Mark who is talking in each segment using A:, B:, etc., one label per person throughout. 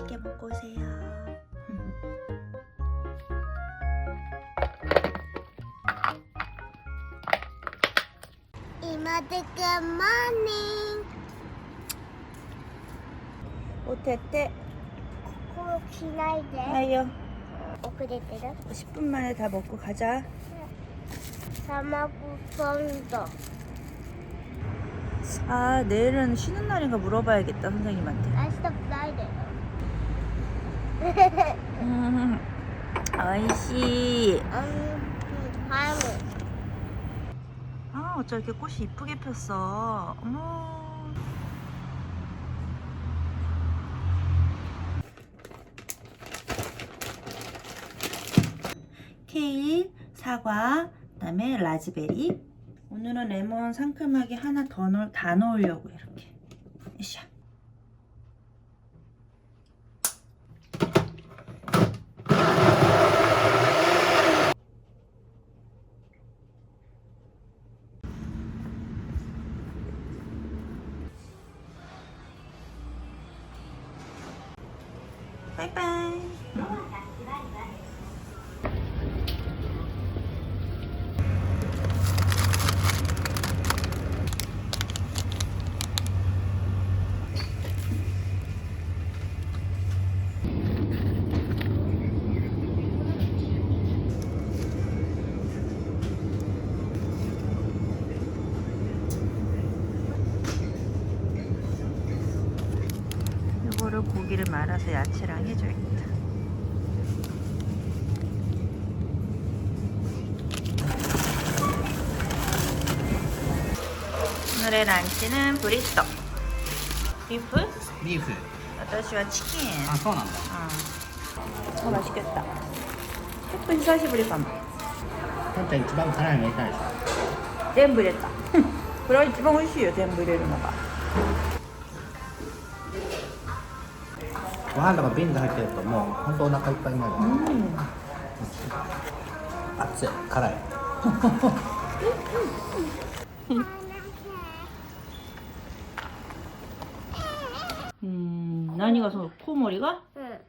A: 맛있게 먹고 오세요.
B: 이모들 굿모닝
A: 오테테
B: 코로 지나야 돼
A: 아유
B: 오크데테다
A: 10분 만에 다 먹고 가자.
B: 사마구 펀더.
A: 아 내일은 쉬는 날인가 물어봐야겠다 선생님한테.
B: I stop Friday.
A: 음, 어이씨.
B: 아, 음, 그,
A: 아, 어쩜 이렇게 꽃이 이쁘게 폈어. 어머. 케일, 사과, 그다음에 라즈베리. 오늘은 레몬 상큼하게 하나 더 넣, 다 넣으려고 이렇게. 으쌰. 고기를 말아서 야채랑 해줘야겠다. 오늘의 란치는 브리스토. 비프?
C: ビーフ
A: 私は 치킨.
C: あそうなんだ
A: 어. 어 맛있겠다. 예쁜 히사시부리 감.
C: たんちゃん一番辛いの入れたでしょ
A: 全部入れた。これは一番美味しいよ、全部入れるのが。
C: ご飯とか瓶で入ってるともう本当お腹いっぱいになる、
A: うん。
C: 熱い辛い
A: 음, 난이가 서 코머리가?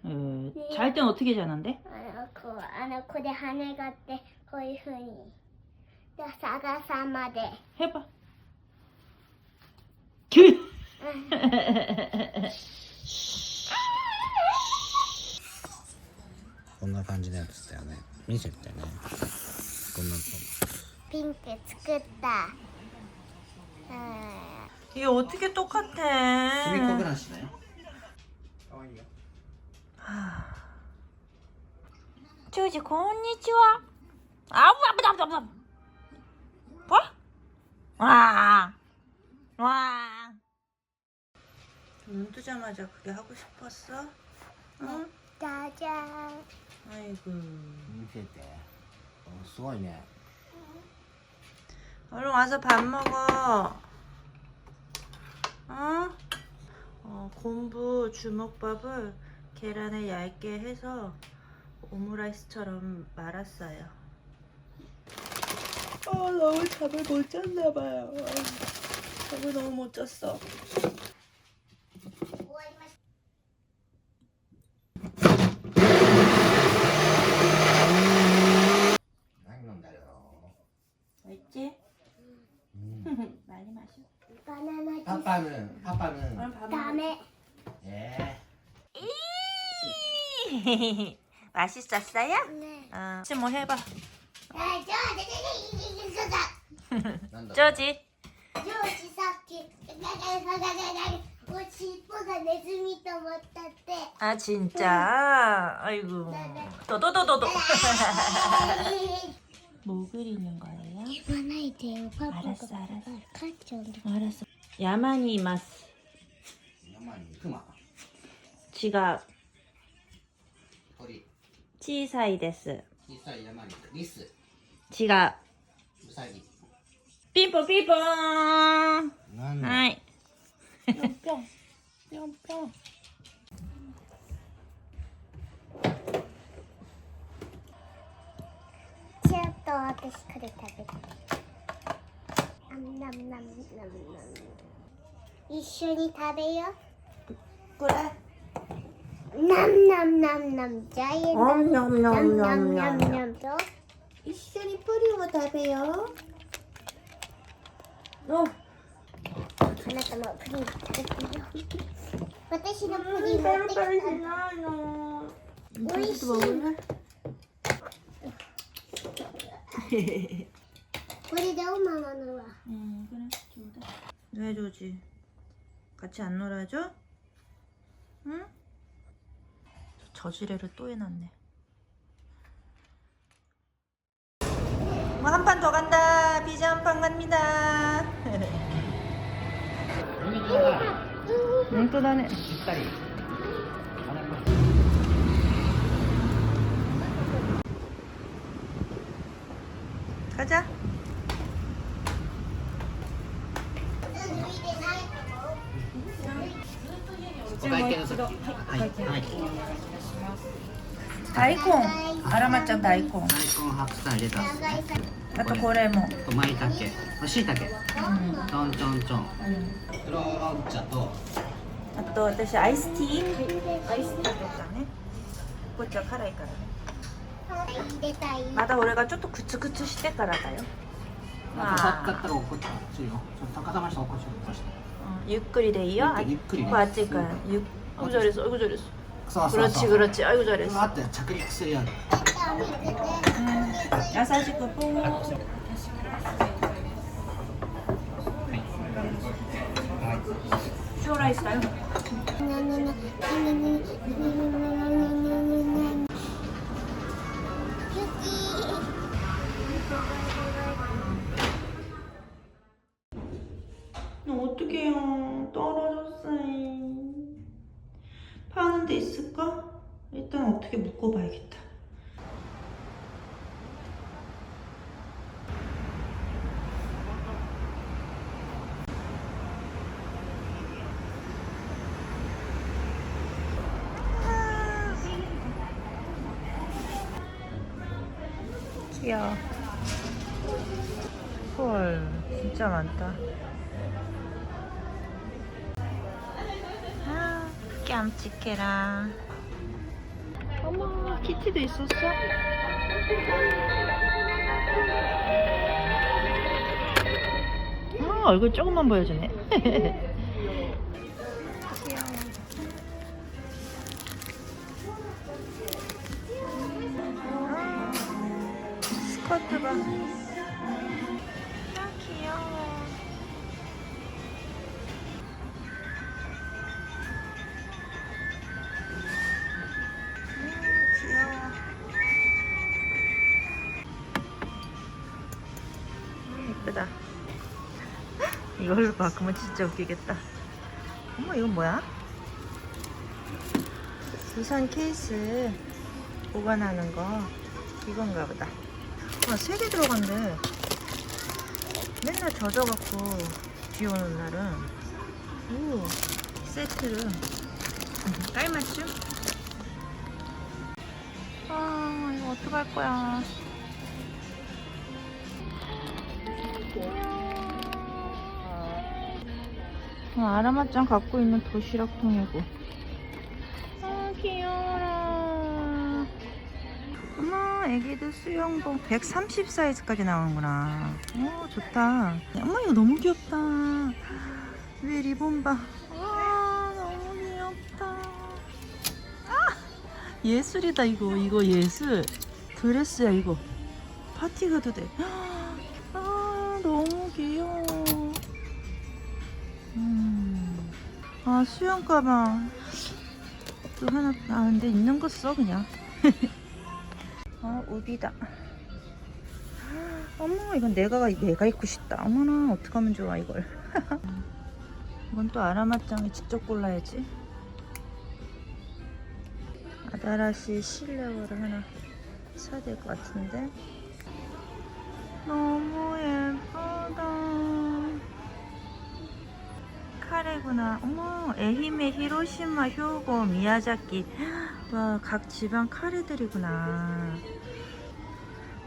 B: うん、
A: 에, 잘 땐 어떻게 자는데?
B: あのこうあの子で羽があってこういうふうにで逆さまで
A: 해봐. 그.
C: こんな感じのやつだよね見せてねこんな
B: ピンク作ったうん
A: 이게 어떻게 똑같아?
C: ちびっこブラシだよかわいいよ
A: 조지, konnichiwa. 아우, 아프다, 아프다, 아프다. 봐? 와. 와. 눈 뜨자마자 그게 하고 싶었어? 응?
B: じゃじゃん
A: 아이고.
C: 미세대 어, 수원이야.
A: 얼른 와서 밥 먹어. 어? 어, 곰부 주먹밥을 계란에 얇게 해서 오므라이스처럼 말았어요. 아, 너무 잠을 못 잤나봐요. 아, 잠을 너무 못 잤어. 아빠는
B: 아빠는 다음에
C: 예.
A: 맛있었어요?
B: 네.
A: 어. 지금 뭐 해봐.
B: 야, 저 내가 이기는
C: 소다. 난다.
A: 쪼지.
B: 요지사키 나가가가가가 오지보다 내 숨이 더 못한데.
A: 아 진짜. 아이고. 도도도도도. 뭐 그리는 거예요?
B: 이번 아이디어
A: 알았어, 알았어.
B: 카트 정도.
A: 알았어. 山にいます。
C: 山に熊
A: 違う。
C: 鳥。
A: 小さいです。
C: 小さい山にリス。
A: 違う。ピ
C: ンポピ
A: ンポ
B: ーン。はい。ちょっと私これ食べ。あんなむなむなむなむ。一緒に食べよ
A: 그래
B: うなんなんなんなんジャイアンなんなんなんなん
A: 냠냠냠냠냠
B: なんと
A: 一緒にプリンを食べようお
B: あなたもプリン食べてよ私のプリン持ってきた
A: ないの
B: 오이씨.
A: 먹을래?
B: これでおママのは
A: 응 그래 줘도 너 해주지 같이 안 놀아줘? 응? 저지레를 또 해놨네. 뭐 한 판 더 간다. 비자 한 판 갑니다. 눈또 나네.
C: 뒷다리.
A: 가자.
C: けど、はい、はい。
A: 大根、あらまちゃん大根。
C: 大根、白菜、レタス、
A: ね。あとこれ
C: も。舞茸、茸。うん。ん。黒茶と。
A: あと私アイスティー。アイスティーとかね。こっ
B: ちは辛い
A: からね。まだ俺がちょっとくつくつして
C: からだよ。まあ、たら怒っちゃうよ。怒っちゃう。ゆっ
A: くりでいいよ。
C: ゆっくり、ね。
A: からゆっ 아이고 잘했어. 아이고 잘했어. 그렇지 그렇지. 아이고 잘했어.
C: 맞다. 초콜릿 써야 돼.
A: 야사시 쿠폰. 쇼라이스요? 데 있을까? 일단 어떻게 묶어봐야겠다. 귀여워. 헐 진짜 많다 깜찍해라 어머 키티도 있었어? 아 얼굴 조금만 보여주네 귀여워 아, 스커트 봐. 음, 예쁘다. 이걸로 바꾸면 진짜 웃기겠다. 어머 이건 뭐야? 우산 케이스 보관하는 거 이건가 보다. 아, 세 개 들어간대. 맨날 젖어갖고 비 오는 날은. 오, 세트를. 깔맞춤? 아, 이거 어떡할 거야. 아라마짱 갖고 있는 도시락통이고. 아, 귀여워라. 어머, 애기들 수영복 130 사이즈까지 나오는구나. 오, 좋다. 어머, 이거 너무 귀엽다. 왜 리본 봐. 와, 너무 귀엽다. 아, 예술이다, 이거. 이거 예술. 드레스야, 이거. 파티 가도 돼. 아, 너무 귀여워. 음. 아, 수영 가방. 또 하나, 아, 근데 있는 거 써, 그냥. 어, 우비다. 어머, 이건 내가, 내가 입고 싶다. 어머나, 어떡하면 좋아, 이걸. 이건 또 아라마짱이 직접 골라야지. 아다라시 실내화를 하나 사야 될 것 같은데. 너무 예쁘다. 카레구나. 어머, 에히메, 히로시마, 효고, 미야자키. 와, 각 지방 카레들이구나.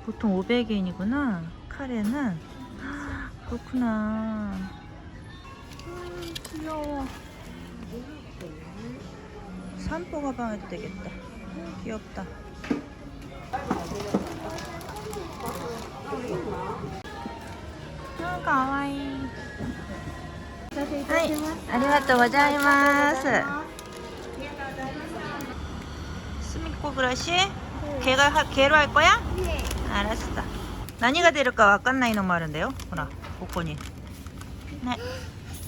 A: 보통 500엔이구나. 카레는. 그렇구나. 음, 귀여워. 산보 가방 해도 되겠다. 음, 귀엽다. 아, 가와이. はい、ありがとうございます。スミコブラシ、毛が毛色ある子や？
B: あ
A: らした。何が出るかわかんないのもあるんだよ。ほら、ここに。ね。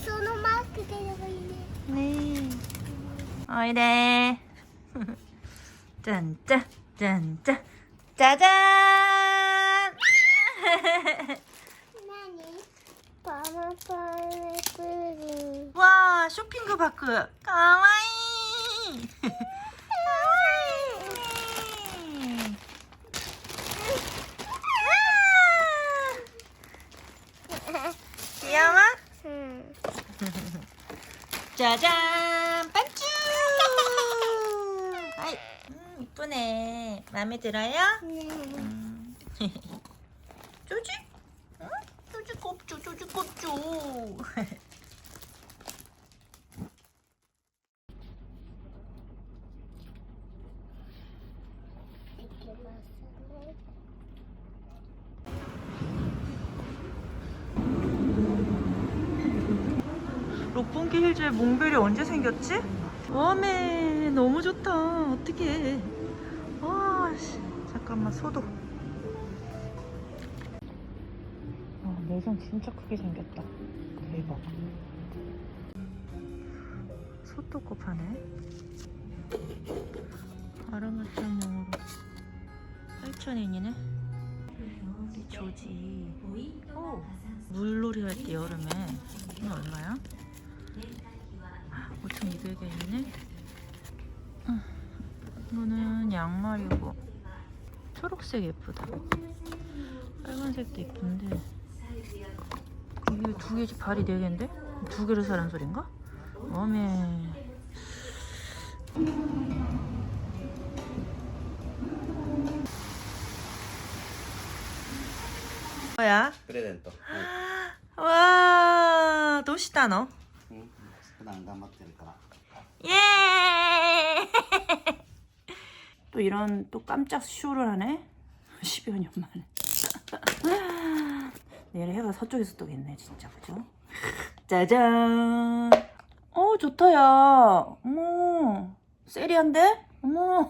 B: そのマーク出ればいいね。
A: ねおいでー。じゃんじゃ
B: んじゃんじゃんじゃじゃーん。 파파레꾸리.
A: 와, 쇼핑그 바크. 가와이. 가와이. 아! 귀여워?
B: 응.
A: 짜잔! 반쭈! 아이, 음, 이쁘네. 마음에 들어요?
B: 네.
A: 음.
B: 음. 오.
A: 록봉기 힐즈의 몽벨이 언제 생겼지? 와메 너무 좋다 어떻게 와 잠깐만 소독 아, 매장 진짜 크게 생겼다 대박. 소독고 파네. 아로마장용으로 8,000엔이네. 우리 조지. 오, 물놀이 할 때 여름에. 이거 얼마야? 5,200엔이네. 이거는 양말이고 초록색 예쁘다. 빨간색도 예쁜데 이게 두 개지 발이 네 개인데? 두 개를 사는 소린가? 어메. 뭐야?
D: 프레젠토.
A: 와, 도시다 너.
D: 응,
A: 예! 또 이런 또 깜짝 쇼를 하네. 10여 년 만에. 얘를 해가 서쪽에서 또겠네 진짜. 그죠? 짜잔! 어 좋다 야. 어머 세리한데? 어머.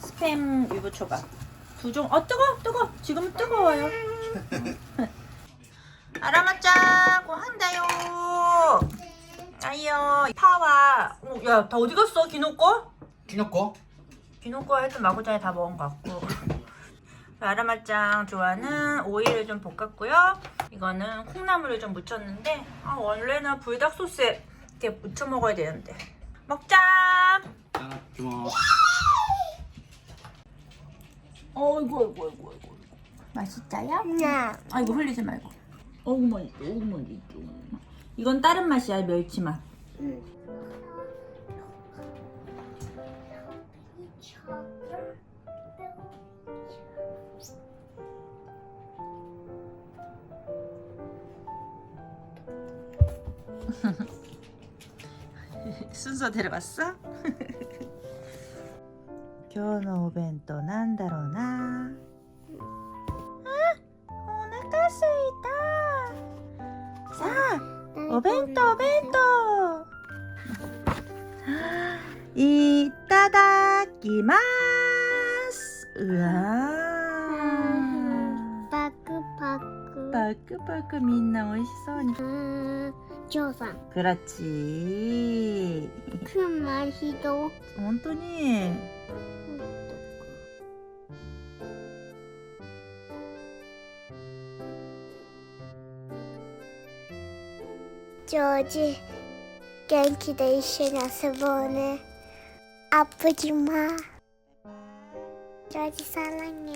A: 스팸 유부초밥. 두종. 아 어, 뜨거 뜨거. 지금은 뜨거워요. 알아맞자고 한다요. 아이요 파와 어, 야다 어디 갔어? 기노꺼?
C: 기노꺼?
A: 기노꺼 하여튼 마구자에 다 먹은 것 같고. 마라맛장 좋아하는 오이를 좀 볶았고요. 이거는 콩나물을 좀 묻혔는데 아, 원래는 불닭 소스에 이렇게 묻혀 먹어야 되는데 먹자.
D: 아, 고마워.
A: 어이구 어이구 어이구 어이구 맛있어요?
B: 네.
A: 아 이거 흘리지 말고. 어우 맛있어, 어우 맛있어. 이건 다른 맛이야 멸치 맛. 응. すんぞ出ればさ今日のお弁当なんだろうな?あお腹すいた!さあお弁当お弁当!いただきますうわ
B: パクパク
A: みんな美味しそうに。
B: ジョーさん。クラッチ。
A: 本当に。
B: ジョージ元気で一緒に遊ぼうね。アップ島ジョージさん